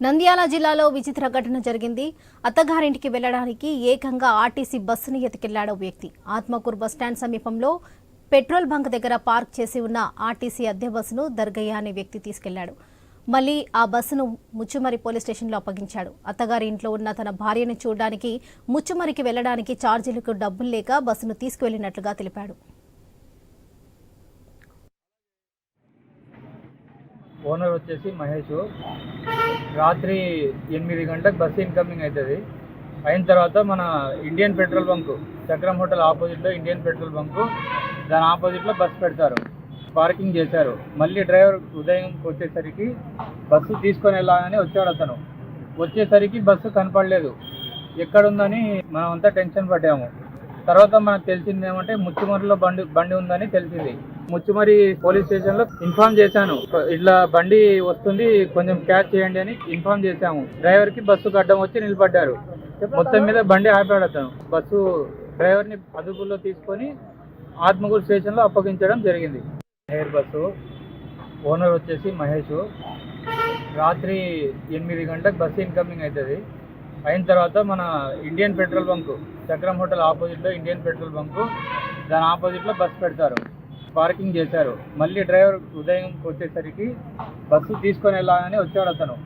నంద్యాల జిల్లాలో విచిత్ర ఘటన జరిగింది. అత్తగారింటికి వెళ్ళడానికి ఏకంగా ఆర్టీసీ బస్సును ఎతికెళ్ళాడు వ్యక్తి. ఆత్మకూరు బస్టాండ్ సమీపంలో పెట్రోల్ బంక్ దగ్గర పార్క్ చేసి ఉన్న ఆర్టీసీ అద్దె బస్సును దర్గయ్య అనే వ్యక్తి తీసుకెళ్ళాడు. మళ్ళీ ఆ బస్సును ముచ్చుమరి పోలీస్ స్టేషన్లో అప్పగించాడు. అత్తగారి ఇంట్లో ఉన్న తన భార్యను చూడడానికి ముచ్చుమరికి వెళ్ళడానికి ఛార్జీలకు డబ్బులు లేక బస్సును తీసుకువెళ్ళినట్లుగా తెలిపాడు. ఓనర్ వచ్చేసి మహేష్. రాత్రి ఎనిమిది గంటలకు బస్సు ఇన్కమింగ్ అవుతుంది అయిన తర్వాత మన Indian petrol bunk Chakram hotel ఆపోజిట్లో ఇండియన్ పెట్రోల్ బంకు దాని ఆపోజిట్లో బస్సు పెడతారు. పార్కింగ్ చేశారు. మళ్ళీ డ్రైవర్ ఉదయం వచ్చేసరికి బస్సు తీసుకొని వెళ్ళాలని వచ్చాడు అతను. వచ్చేసరికి బస్సు కనపడలేదు. ఎక్కడుందని మనం అంతా టెన్షన్ పడ్డాము. తర్వాత మనకు తెలిసింది ఏమంటే ముచ్చుమరిలో బండి బండి ఉందని తెలిసింది. ముచ్చుమరి పోలీస్ స్టేషన్లో ఇన్ఫార్మ్ చేశాను. ఇట్లా బండి వస్తుంది కొంచెం క్యాచ్ చేయండి అని ఇన్ఫార్మ్ చేశాము. డ్రైవర్కి బస్సు గడ్డం వచ్చి నిలబడ్డారు. మొత్తం మీద బండి ఆపాడతాను బస్సు డ్రైవర్ని అదుపులో తీసుకొని ఆత్మకూరు స్టేషన్లో అప్పగించడం జరిగింది. ఎయిర్ బస్సు ఓనర్ వచ్చేసి మహేష్. రాత్రి ఎనిమిది గంటలకు బస్సు ఇన్కమింగ్ అవుతుంది. అయిన తర్వాత మన Indian petrol bunk Chakram hotel ఆపోజిట్లో ఇండియన్ పెట్రోల్ బంకు దాని ఆపోజిట్లో బస్సు పెడతారు. పార్కింగ్ చేశారు. మళ్ళీ డ్రైవర్ ఉదయం వచ్చేసరికి బస్సు తీసుకొని వెళ్ళాలని వచ్చాడు అతను.